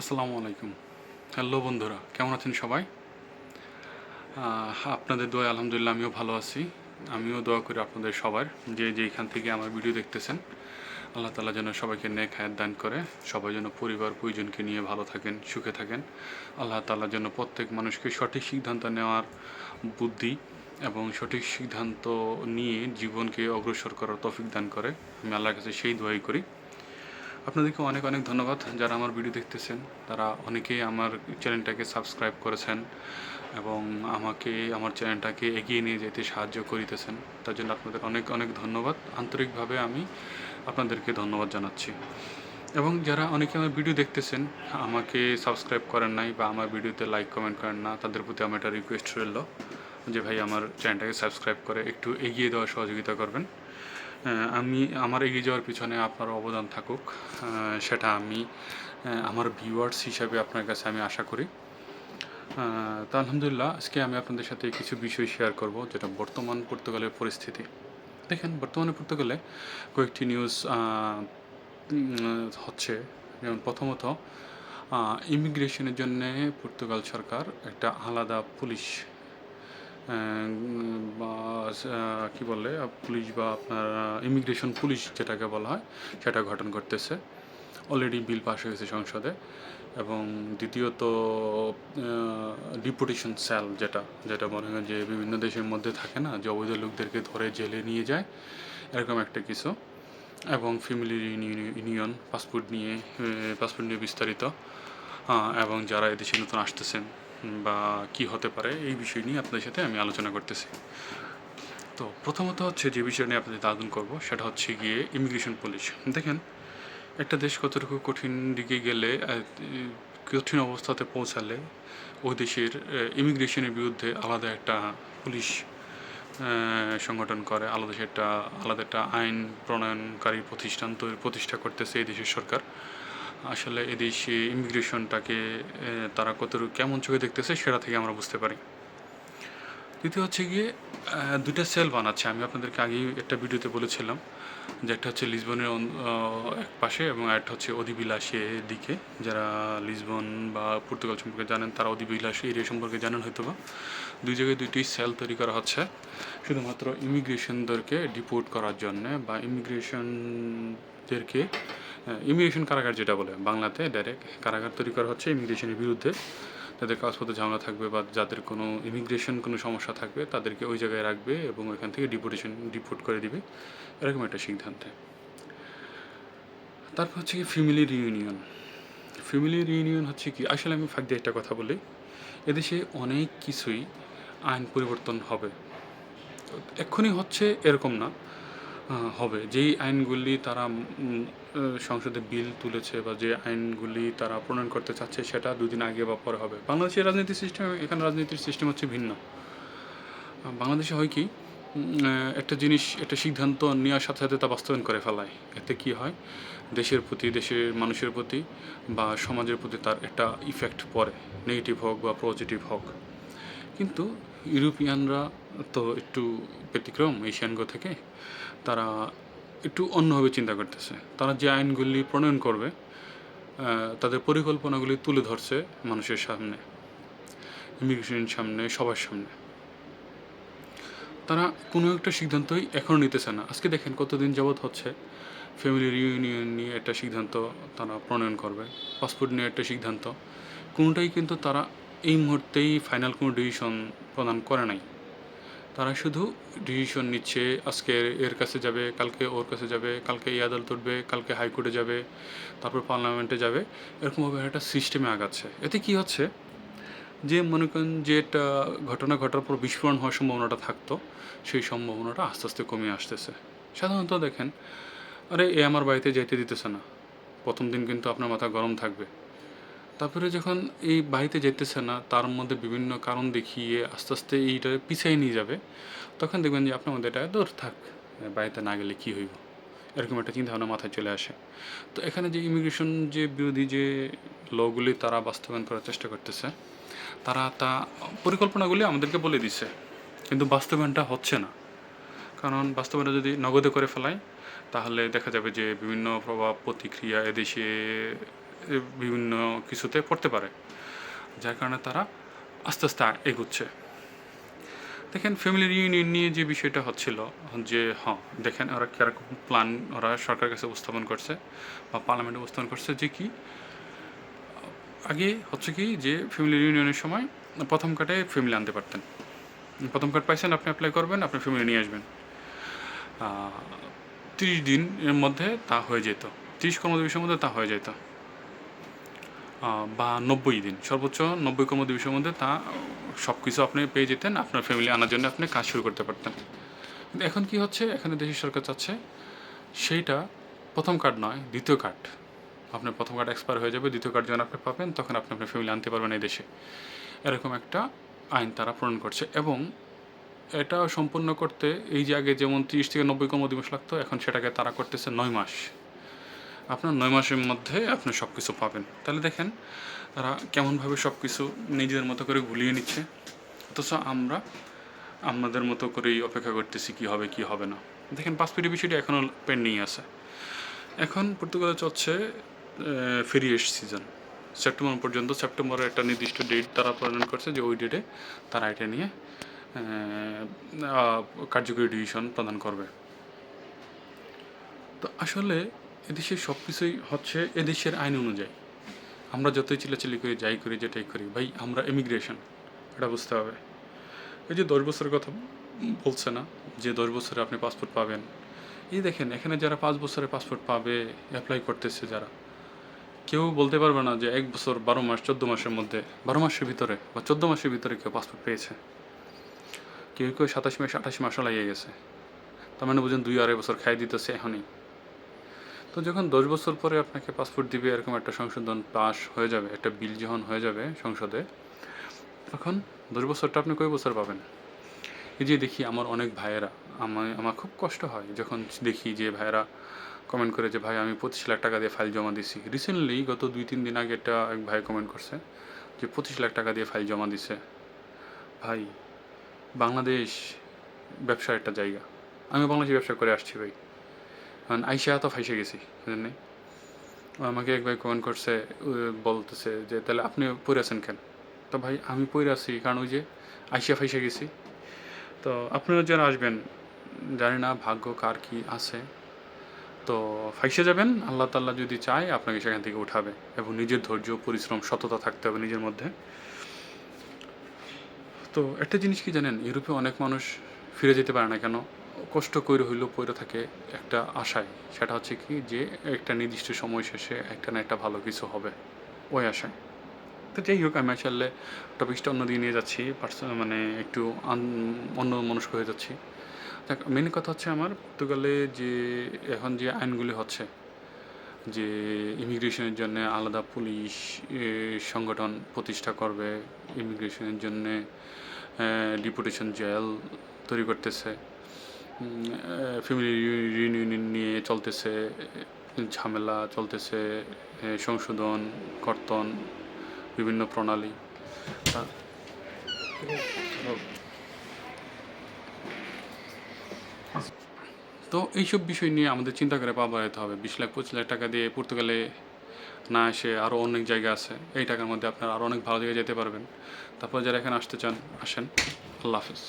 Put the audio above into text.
আসসালামু আলাইকুম। হ্যালো বন্ধুরা, কেমন আছেন সবাই? আপনাদের দোয়া আলহামদুলিল্লাহ আমিও ভালো আছি। আমিও দোয়া করি আপনাদের সবার, যে যেখান থেকে আমার ভিডিও দেখতেছেন, আল্লাহ তালা যেন সবাইকে নেক হায়াত দান করে, সবাই যেন পরিবার পরিজনকে নিয়ে ভালো থাকেন, সুখে থাকেন। আল্লাহ তালা যেন প্রত্যেক মানুষকে সঠিক সিদ্ধান্ত নেওয়ার বুদ্ধি এবং সঠিক সিদ্ধান্ত নিয়ে জীবনকে অগ্রসর করার তফিক দান করে। আমি আল্লাহর কাছে সেই দোয়াই করি। আপনাদেরকে অনেক অনেক ধন্যবাদ যারা আমার ভিডিও দেখতেছেন। তারা অনেকেই আমার চ্যানেলটাকে সাবস্ক্রাইব করেছেন এবং আমাকে, আমার চ্যানেলটাকে এগিয়ে নিয়ে যেতে সাহায্য করিতেছেন। তার জন্য আপনাদের অনেক অনেক ধন্যবাদ। আন্তরিকভাবে আমি আপনাদেরকে ধন্যবাদ জানাচ্ছি। এবং যারা অনেকে আমার ভিডিও দেখতেছেন, আমাকে সাবস্ক্রাইব করেন নাই বা আমার ভিডিওতে লাইক, কমেন্ট করেন না, তাদের প্রতি আমার একটা রিকোয়েস্ট রইল যে ভাই আমার চ্যানেলটাকে সাবস্ক্রাইব করে একটু এগিয়ে দেওয়ার সহযোগিতা করবেন। আমি আমার এগিয়ে যাওয়ার পিছনে আপনার অবদান থাকুক। সেটা আমি আমার ভিউয়ার্স হিসাবে আপনার কাছে আমি আশা করি। তা আলহামদুলিল্লাহ, আজকে আমি আপনাদের সাথে কিছু বিষয় শেয়ার করব, যেটা বর্তমান পর্তুগালের পরিস্থিতি। দেখেন, বর্তমানে পর্তুগালে কয়েকটি নিউজ হচ্ছে। যেমন প্রথমত ইমিগ্রেশনের জন্য পর্তুগাল সরকার একটা আলাদা পুলিশ কি বলে, পুলিশ বা আপনার ইমিগ্রেশন পুলিশ যেটাকে বলা হয়, সেটা গঠন করতেছে। অলরেডি বিল পাস হয়েছে সংসদে। এবং দ্বিতীয়ত ডিপুটেশন সেল যেটা যেটা মনে হয় যে বিভিন্ন দেশের মধ্যে থাকে না, যে অবৈধ লোকদেরকে ধরে জেলে নিয়ে যায়, এরকম একটা কিছু। এবং ফ্যামিলি ইউনিয়ন পাসপোর্ট নিয়ে পাসপোর্ট নিয়ে বিস্তারিত। এবং যারা এদেশে নতুন আসতেছেন বা কি হতে পারে, এই বিষয় নিয়ে আপনাদের সাথে আমি আলোচনা করতেছি। তো প্রথমত হচ্ছে যে বিষয় নিয়ে আপনাদের আলোচনা করব, সেটা হচ্ছে গিয়ে ইমিগ্রেশন পুলিশ দেখেন, একটা দেশ কতটুকু কঠিন দিকে গেলে কঠিন অবস্থাতে পৌঁছালে ওই দেশের ইমিগ্রেশনের বিরুদ্ধে আলাদা একটা পুলিশ সংগঠন করে, আলাদা একটা আলাদা একটা আইন প্রণয়নকারী প্রতিষ্ঠান তৈরি, প্রতিষ্ঠা করতেছে এই দেশের সরকার। আসলে এদেশে ইমিগ্রেশনটাকে তারা কতটুকু কেমন চোখে দেখতেছে সেটা থেকে আমরা বুঝতে পারি। দ্বিতীয় হচ্ছে গিয়ে দুইটা সেল বানাচ্ছে। আমি আপনাদেরকে আগেই একটা ভিডিওতে বলেছিলাম যে একটা হচ্ছে লিসবনের এক পাশে এবং একটা হচ্ছে অধিবিলাসী দিকে। যারা লিসবন বা পর্তুগাল সম্পর্কে জানেন, তারা অধিবিলাসী এরিয়া সম্পর্কে জানেন হয়তো বা দুই জায়গায় দুইটি সেল তৈরি করা হচ্ছে, শুধুমাত্র ইমিগ্রেশনদেরকে ডিপোর্ট করার জন্য বা ইমিগ্রেশনদেরকে ইমিগ্রেশন কারাগার যেটা বলে, বাংলাতে ডাইরেক্ট কারাগার তৈরি করা হচ্ছে ইমিগ্রেশনের বিরুদ্ধে। যাদের কাগজপত্র ঝামেলা থাকবে বা যাদের কোনো ইমিগ্রেশন কোনো সমস্যা থাকবে, তাদেরকে ওই জায়গায় রাখবে এবং ওইখান থেকে ডিপোর্টেশন ডিপোর্ট করে দিবে। এরকম একটা সিদ্ধান্তে। তারপর হচ্ছে কি ফ্যামিলি রিউনিয়ন ফ্যামিলি রিউনিয়ন হচ্ছে কি, আসলে আমি ফাঁক দিয়ে একটা কথা বলি। এদেশে অনেক কিছুই আইন পরিবর্তন হবে। এক্ষুনি হচ্ছে এরকম না। হবে। যেই আইনগুলি তারা সংসদে বিল তুলেছে বা যে আইনগুলি তারা প্রণয়ন করতে চাচ্ছে, সেটা দুদিন আগে বা পরে হবে। বাংলাদেশের রাজনীতির সিস্টেম এখানে রাজনীতির সিস্টেম হচ্ছে ভিন্ন। বাংলাদেশে হয় কি একটা জিনিস, একটা সিদ্ধান্ত নেওয়ার সাথে সাথে তা বাস্তবায়ন করে ফেলায়। এতে কি হয়, দেশের প্রতি, দেশের মানুষের প্রতি বা সমাজের প্রতি তার একটা ইফেক্ট পড়ে। নেগেটিভ হোক বা পজিটিভ হোক। কিন্তু ইউরোপিয়ানরা তো একটু ব্যতিক্রম, এশিয়ানগো থেকে, তারা একটু অন্যভাবে চিন্তা করতেছে। তারা যে আইনগুলি প্রণয়ন করবে তাদের পরিকল্পনাগুলি তুলে ধরছে মানুষের সামনে ইমিগ্রেশনের সামনে, সবার সামনে। তারা কোনো একটা সিদ্ধান্তই এখনও নিতেছে না। আজকে দেখেন কতদিন যাবৎ হচ্ছে ফ্যামিলি রিউনিয়ন নিয়ে একটা সিদ্ধান্ত তারা প্রণয়ন করবে পাসপোর্ট নিয়ে একটা সিদ্ধান্ত। কোনোটাই কিন্তু তারা এই মুহূর্তেই ফাইনাল কোনো ডিসিশন প্রদান করে নাই। তারা শুধু ডিসিশন নিচ্ছে, আজকে এর কাছে যাবে, কালকে ওর কাছে যাবে, কালকে এই আদালত উঠবে, কালকে হাইকোর্টে যাবে, তারপর পার্লামেন্টে যাবে। এরকমভাবে একটা সিস্টেমে আগাচ্ছে। এতে কি হচ্ছে? যে মনে করেন যে একটা ঘটনা ঘটার পর বিস্ফোরণ হওয়ার সম্ভাবনাটা থাকতো, সেই সম্ভাবনাটা আস্তে আস্তে কমে আসতেছে। সাধারণত দেখেন, আরে এ আমার বাড়িতে যেতে দিতেছে না। প্রথম দিন কিন্তু আপনার মাথা গরম থাকবে। তারপরে যখন এই বাড়িতে যেতেছে না, তার মধ্যে বিভিন্ন কারণ দেখিয়ে আস্তে আস্তে এইটা পিছিয়ে নিয়ে যাবে, তখন দেখবেন যে আপনার মধ্যে এটা দূর থাক, বাড়িতে না গেলে কী হইব? এরকম একটা চিন্তাভাবনা মাথায় চলে আসে। তো এখানে যে ইমিগ্রেশন যে বিরোধী যে লগুলি তারা বাস্তবায়ন করার চেষ্টা করতেছে, তারা তা পরিকল্পনাগুলি আমাদেরকে বলে দিছে, কিন্তু বাস্তবায়নটা হচ্ছে না। কারণ বাস্তবায়নটা যদি নগদে করে ফেলায় তাহলে দেখা যাবে যে বিভিন্ন প্রভাব, প্রতিক্রিয়া এদেশে বিভিন্ন কিছুতে পড়তে পারে, যার কারণে তারা আস্তে আস্তে এগুচ্ছে। দেখেন ফ্যামিলি রিউনিয়ন নিয়ে যে বিষয়টা হচ্ছিল, যে হ্যাঁ দেখেন ওরা কীরকম প্ল্যান ওরা সরকারের কাছে উপস্থাপন করছে বা পার্লামেন্টে উপস্থাপন করছে যে কি, আগে হচ্ছে কি যে ফ্যামিলি রিউনিয়নের সময় প্রথম কার্ডে ফ্যামিলি আনতে পারতেন। প্রথম কার্ড পাইছেন, আপনি অ্যাপ্লাই করবেন, আপনি ফ্যামিলি নিয়ে আসবেন। তিরিশ দিন এর মধ্যে তা হয়ে যেত। তিরিশ কর্মদিবসের মধ্যে তা হয়ে যেত। বা নব্বই দিন। সর্বোচ্চ নব্বই কর্মদিবসের মধ্যে তা সব কিছু আপনি পেয়ে যেতেন, আপনার ফ্যামিলি আনার জন্য আপনি কাজ শুরু করতে পারতেন। কিন্তু এখন কি হচ্ছে? এখানে দেশের সরকার চাচ্ছে সেইটা প্রথম কার্ড নয়, দ্বিতীয় কার্ড আপনার প্রথম কার্ড এক্সপায়ার হয়ে যাবে, দ্বিতীয় কার্ড যখন আপনি পাবেন, তখন আপনি আপনার ফ্যামিলি আনতে পারবেন এই দেশে। এরকম একটা আইন তারা প্রণয়ন করছে এবং এটা সম্পূর্ণ করতে এই যে আগে যেমন তিরিশ থেকে নব্বই কর্মদিবস লাগতো, এখন সেটাকে তারা করতেছে নয় মাস। আপনার নয় মাসের মধ্যে আপনি সব কিছু পাবেন। তাহলে দেখেন, তারা কেমনভাবে সব কিছু নিজেদের মতো করে গুলিয়ে নিচ্ছে। অথচ আমরা আমাদের মতো করেই অপেক্ষা করতেছি কি হবে কি হবে না। দেখেন, পাসপোর্টের বিষয়টি এখনও পেন্ডিং আছে। এখন পর্তুগালে চলছে ফেরিয়েস সিজন সেপ্টেম্বর পর্যন্ত, সেপ্টেম্বরের একটা নির্দিষ্ট ডেট তারা প্রণয়ন করছে যে ওই ডেটে তারা এটা নিয়ে কার্যকরী ডিভিশন প্রদান করবে। তো আসলে এদেশে সব কিছুই হচ্ছে এদেশের আইন অনুযায়ী। আমরা যতই চিলাচিলি করি, যাই করি, যেটাই করি, ভাই, আমরা ইমিগ্রেশন এটা বুঝতে হবে। এই যে দশ বছরের কথা বলছে না, যে দশ বছরে আপনি পাসপোর্ট পাবেন। এই দেখেন, এখানে যারা পাঁচ বছরে পাসপোর্ট পাবে অ্যাপ্লাই করতেছে যারা, কেউ বলতে পারবে না যে এক বছর বারো মাস, চোদ্দ মাসের মধ্যে, বারো মাসের ভিতরে বা চোদ্দ মাসের ভিতরে কেউ পাসপোর্ট পেয়েছে। কেউ কেউ সাতাশ মাস, আঠাশ মাসও লাগিয়ে গেছে। তার মানে বুঝেন দুই আড়াই বছর খাই দিতেছে এখনই। তো যখন দশ বছর পরে আপনাকে পাসপোর্ট দিবে, এরকম একটা সংশোধন পাস হয়ে যাবে, একটা বিল যখন হয়ে যাবে সংসদে, তখন দশ বছরটা আপনি কয় বছর পাবেন? এই যে দেখি আমার অনেক ভাইয়েরা, আমার আমার খুব কষ্ট হয় যখন দেখি যে ভাইয়েরা কমেন্ট করে যে, ভাই, আমি পঁচিশ লাখ টাকা দিয়ে ফাইল জমা দিছি। রিসেন্টলি গত দুই, তিন দিন আগে একটা এক ভাই কমেন্ট করছে যে, পঁচিশ লাখ টাকা দিয়ে ফাইল জমা দিছে। ভাই, বাংলাদেশ ব্যবসার একটা জায়গা। আমি বাংলাদেশে ব্যবসা করে আসছি ভাই। কারণ আইসা তো ফাইসে গেছি, বুঝলেন আমাকে এক ভাই কমেন্ট করছে বলতেছে যে, তাহলে আপনি পড়ে আছেন কেন? তো ভাই, আমি পড়ে আছি, কারণ ওই যে আইসা ফাইসে গেছি। তো আপনারা যারা আসবেন, জানি না ভাগ্য কার কি আছে। তো ফাইসে যাবেন, আল্লাহ তাল্লাহ যদি চায়, আপনাকে সেখান থেকে উঠাবে এবং নিজের ধৈর্য, পরিশ্রম, সততা থাকতে হবে নিজের মধ্যে। তো একটা জিনিস কি জানেন, ইউরোপে অনেক মানুষ ফিরে যেতে পারে না কেন? কষ্ট করে হইলেও পড়ে থাকে একটা আশায়। সেটা হচ্ছে কি যে, একটা নির্দিষ্ট সময় শেষে একটা না একটা ভালো কিছু হবে ওই আশায়। তো যাই হোক, আমি আসলে টপিকসটা অন্যদিকে নিয়ে যাচ্ছি মানে একটু অন্য মনস্ক হয়ে যাচ্ছি। দেখ মেন কথা হচ্ছে আমার পর্তুগালে যে, এখন যে আইনগুলি হচ্ছে, যে ইমিগ্রেশনের জন্য আলাদা পুলিশ সংগঠন প্রতিষ্ঠা করবে ইমিগ্রেশনের জন্য ডিপুটেশন জেল তৈরি করতেছে। ফ্যামিলি রিউনিয়ন নিয়ে চলতেছে ঝামেলা চলতেছে সংশোধন, কর্তন, বিভিন্ন প্রণালী। তো এইসব বিষয় নিয়ে আমাদের চিন্তা করে পা বাড়াতে হবে। বিশ লাখ, পঁচিশ লাখ টাকা দিয়ে পর্তুগালে না এসে আরও অনেক জায়গা আছে। এই টাকার মধ্যে আপনারা আরও অনেক ভালো জায়গায় যেতে পারবেন। তারপর যারা এখানে আসতে চান, আসেন। আল্লাহ হাফেজ।